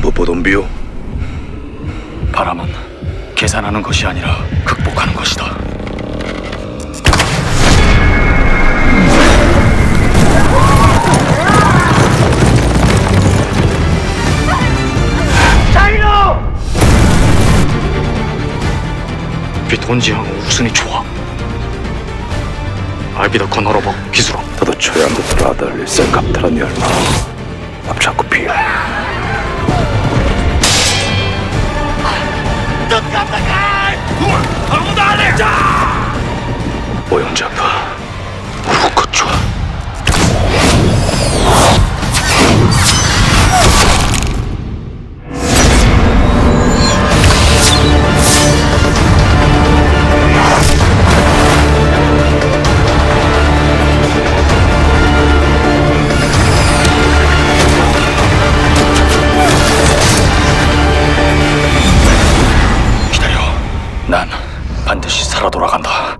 보돈비요? 바람은 계산하는 것이 아니라 극복하는 것이다. 비톤지항 우순이 좋아. 알비다 건너러버 기술어. 저도 초양부터 라달리 셀캅트란 열마 오영장가 후커tua 반드시 살아 돌아간다.